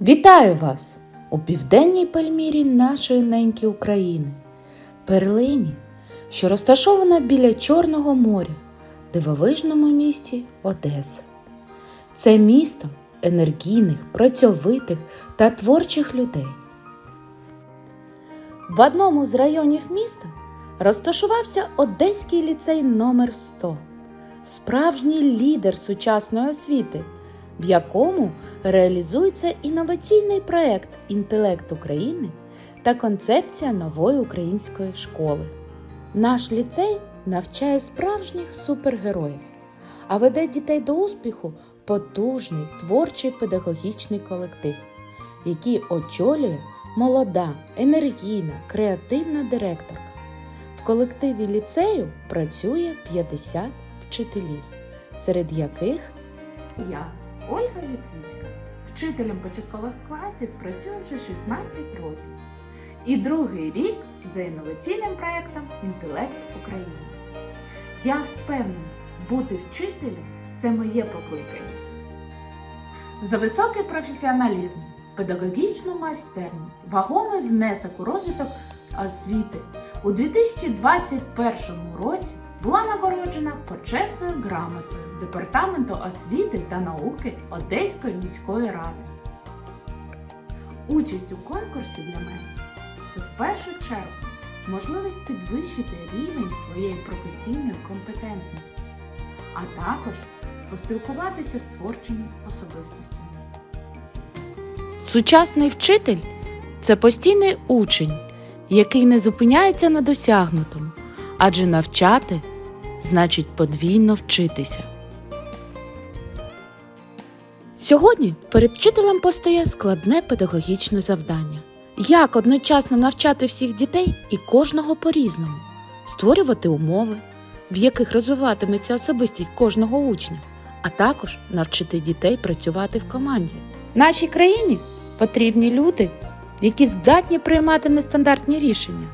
Вітаю вас у південній Пальмірі нашої неньки України, перлині, що розташована біля Чорного моря, дивовижному місті Одеса. Це місто енергійних, працьовитих та творчих людей. В одному з районів міста розташувався Одеський ліцей номер 100 справжній лідер сучасної освіти, в якому реалізується інноваційний проект Інтелект України та концепція нової української школи. Наш ліцей навчає справжніх супергероїв, а веде дітей до успіху потужний творчий педагогічний колектив, який очолює молода, енергійна, креативна директорка. В колективі ліцею працює 50 вчителів, серед яких Я, Ольга Вітвіцька, вчителем початкових класів працюю вже 16 років. І другий рік за інноваційним проєктом Інтелект України. Я впевнена, бути вчителем це моє покликання. За високий професіоналізм, педагогічну майстерність, вагомий внесок у розвиток освіти у 2021 році була нагороджена почесною грамотою Департаменту освіти та науки Одеської міської ради. Участь у конкурсі для мене це в першу чергу можливість підвищити рівень своєї професійної компетентності, а також поспілкуватися з творчими особистостями. Сучасний вчитель це постійний учень, який не зупиняється на досягнутому, адже навчати значить подвійно вчитися. Сьогодні перед вчителем постає складне педагогічне завдання. Як одночасно навчати всіх дітей і кожного по-різному, створювати умови, в яких розвиватиметься особистість кожного учня, а також навчити дітей працювати в команді. Нашій країні потрібні люди, які здатні приймати нестандартні рішення,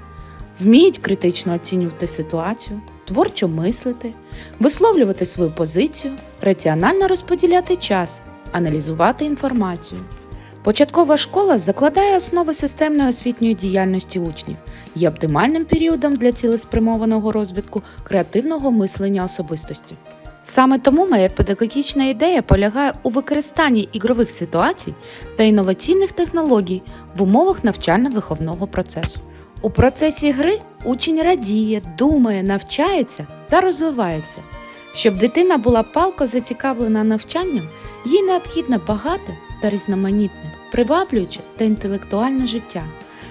вміють критично оцінювати ситуацію, творчо мислити, висловлювати свою позицію, раціонально розподіляти час, аналізувати інформацію. Початкова школа закладає основи системної освітньої діяльності учнів, є оптимальним періодом для цілеспрямованого розвитку креативного мислення особистості. Саме тому моя педагогічна ідея полягає у використанні ігрових ситуацій та інноваційних технологій в умовах навчально-виховного процесу. У процесі гри учень радіє, думає, навчається та розвивається. Щоб дитина була палко зацікавлена навчанням, їй необхідно багате та різноманітне, приваблююче та інтелектуальне життя.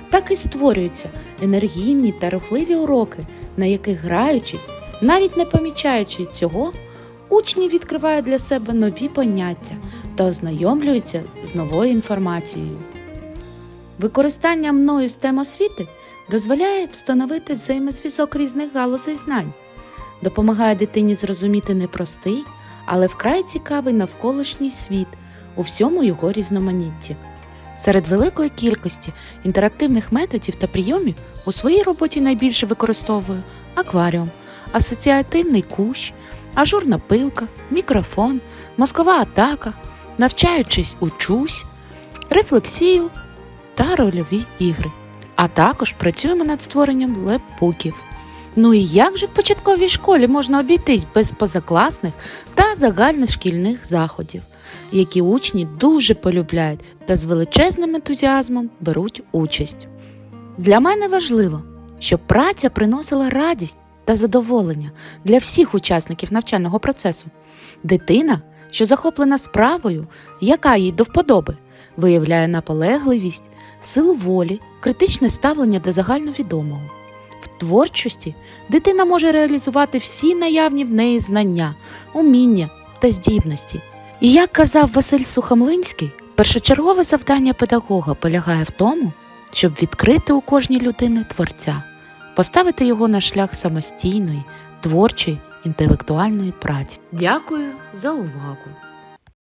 Так і створюються енергійні та рухливі уроки, на яких граючись, навіть не помічаючи цього, учні відкривають для себе нові поняття та ознайомлюються з новою інформацією. Використання мною STEM освіти дозволяє встановити взаємозв'язок різних галузей знань, допомагає дитині зрозуміти непростий, але вкрай цікавий навколишній світ у всьому його різноманітті. Серед великої кількості інтерактивних методів та прийомів у своїй роботі найбільше використовую акваріум, асоціативний кущ, ажурна пилка, мікрофон, мозкова атака, навчаючись учусь, рефлексію та рольові ігри. А також працюємо над створенням лепбуків. Ну і як же в початковій школі можна обійтись без позакласних та загальношкільних заходів, які учні дуже полюбляють та з величезним ентузіазмом беруть участь. Для мене важливо, щоб праця приносила радість та задоволення для всіх учасників навчального процесу. Дитина, що захоплена справою, яка їй до вподоби, виявляє наполегливість, силу волі, критичне ставлення до загальновідомого. В творчості дитина може реалізувати всі наявні в неї знання, уміння та здібності. І як казав Василь Сухомлинський, першочергове завдання педагога полягає в тому, щоб відкрити у кожній людини творця, поставити його на шлях самостійної, творчої, інтелектуальної праці. Дякую за увагу!